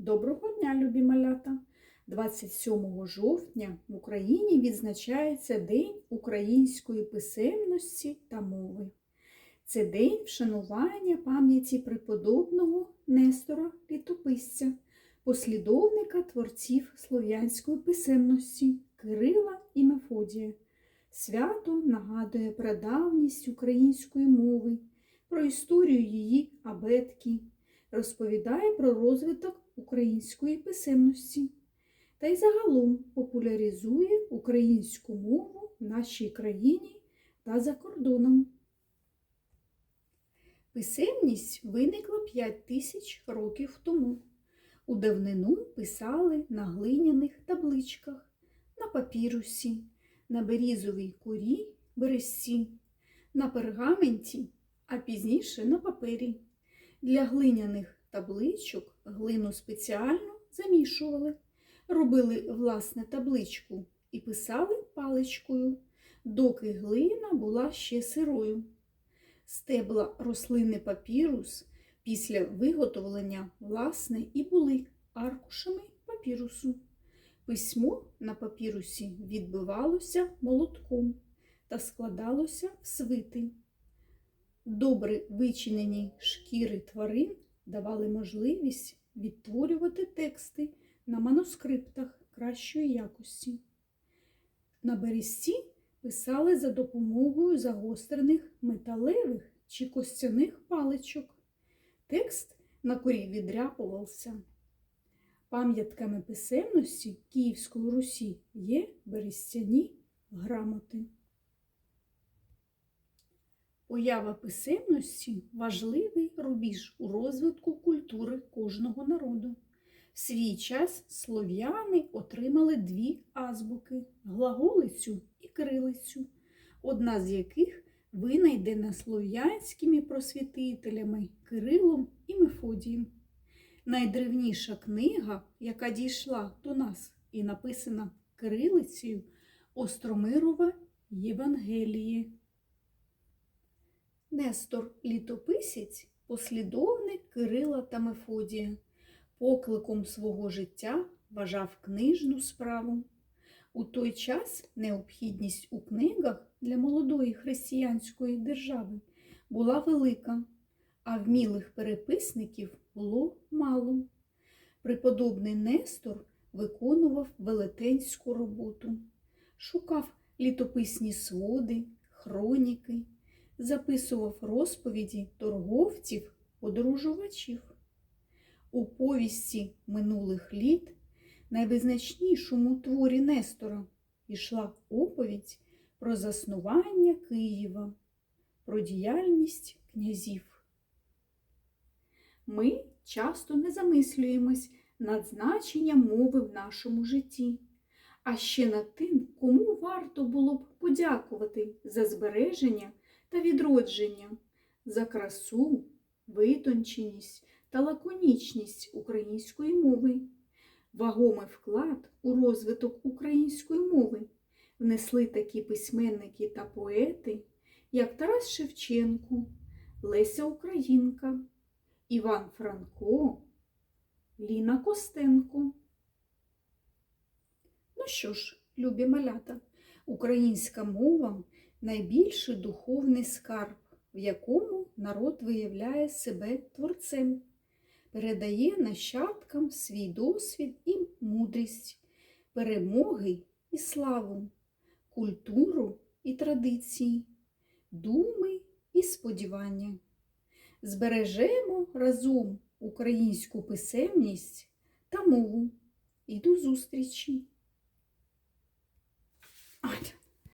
Доброго дня, любі малята! 27 жовтня в Україні відзначається День української писемності та мови. Це день вшанування пам'яті преподобного Нестора Літописця, послідовника творців слов'янської писемності Кирила і Мефодія. Свято нагадує про давність української мови, про історію її абетки, розповідає про розвиток української писемності та й загалом популяризує українську мову в нашій країні та за кордоном. Писемність виникла 5 тисяч років тому. У давнину писали на глиняних табличках, на папірусі, на берізовій курі березці, на пергаменті, а пізніше на папері. Для глиняних табличок глину спеціально замішували, робили власне табличку і писали паличкою, доки глина була ще сирою. Стебла рослини папірус після виготовлення власне і були аркушами папірусу. Письмо на папірусі відбивалося молотком та складалося в свити. Добре вичинені шкіри тварин давали можливість відтворювати тексти на манускриптах кращої якості. На березці писали за допомогою загострених металевих чи костяних паличок. Текст на корі відряпувався. Пам'ятками писемності Київської Русі є берестяні грамоти. Уява писемності важливий рубіж у розвитку культури кожного народу. В свій час слов'яни отримали дві азбуки глаголицю і крилицю, одна з яких винайдена слов'янськими просвітителями Кирилом і Мефодієм. Найдревніша книга, яка дійшла до нас і написана кирилицею Остромирова Євангеліє. Нестор літописець, послідовник Кирила та Мефодія, покликом свого життя вважав книжну справу. У той час необхідність у книгах для молодої християнської держави була велика, а вмілих переписників було мало. Преподобний Нестор виконував велетенську роботу, шукав літописні своди, хроніки, записував розповіді торговців, подорожувачів. У повісті минулих літ, найвизначнішому творі Нестора, йшла оповідь про заснування Києва, про діяльність князів. Ми часто не замислюємось над значенням мови в нашому житті, а ще над тим, кому варто було б подякувати за збереження та відродження, за красу, витонченість та лаконічність української мови. Вагомий вклад у розвиток української мови внесли такі письменники та поети, як Тарас Шевченко, Леся Українка, Іван Франко, Ліна Костенко. Ну що ж, любі малята, українська мова найбільший духовний скарб, в якому народ виявляє себе творцем, передає нащадкам свій досвід і мудрість, перемоги і славу, культуру і традиції, думи і сподівання. Збережемо разом українську писемність та мову. І до зустрічі! I know.